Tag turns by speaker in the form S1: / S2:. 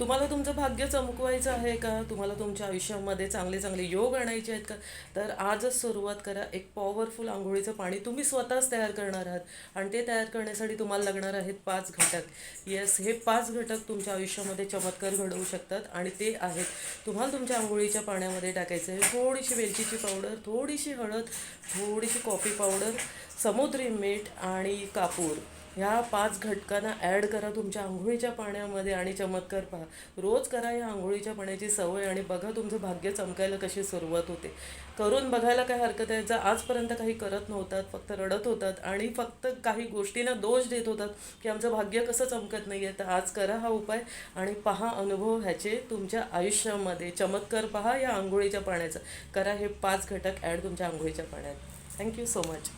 S1: तुम्हाला तुमचं भाग्य चमकवायचं आहे का? तुम्हाला तुमच्या आयुष्यामध्ये चांगले चांगले योग आणायचे आहेत का? तर आजच सुरुवात करा. एक पॉवरफुल आंघोळीचं पाणी तुम्ही स्वतःच तयार करणार आहात. आणि ते तयार करण्यासाठी तुम्हाला लागणार आहेत पाच घटक. येस हे पाच घटक तुमच्या आयुष्यामध्ये चमत्कार घडवू शकतात आणि ते आहेत. तुम्हाला तुमच्या आंघोळीच्या पाण्यामध्ये टाकायचं आहे. थोडीशी वेलचीची पावडर थोडीशी हळद थोडीशी कॉफी पावडर समुद्री मीठ आणि कापूर. ह्या पाच घटकांना ॲड करा तुमच्या आंघोळीच्या पाण्यामध्ये आणि चमत्कार पहा. रोज करा या आंघोळीच्या पाण्याची सवय आणि बघा तुमचं भाग्य चमकायला कशी सुरुवात होते. करून बघायला काय हरकत आहे? जर आजपर्यंत काही करत नव्हतात फक्त रडत होतात आणि फक्त काही गोष्टींना दोष देत होतात की आमचं भाग्य कसं चमकत नाही आहे तर आज करा हा उपाय आणि पहा अनुभव ह्याचे तुमच्या आयुष्यामध्ये. चमत्कार पहा या आंघोळीच्या पाण्याचा. करा हे पाच घटक ॲड तुमच्या आंघोळीच्या पाण्यात. Thank you so much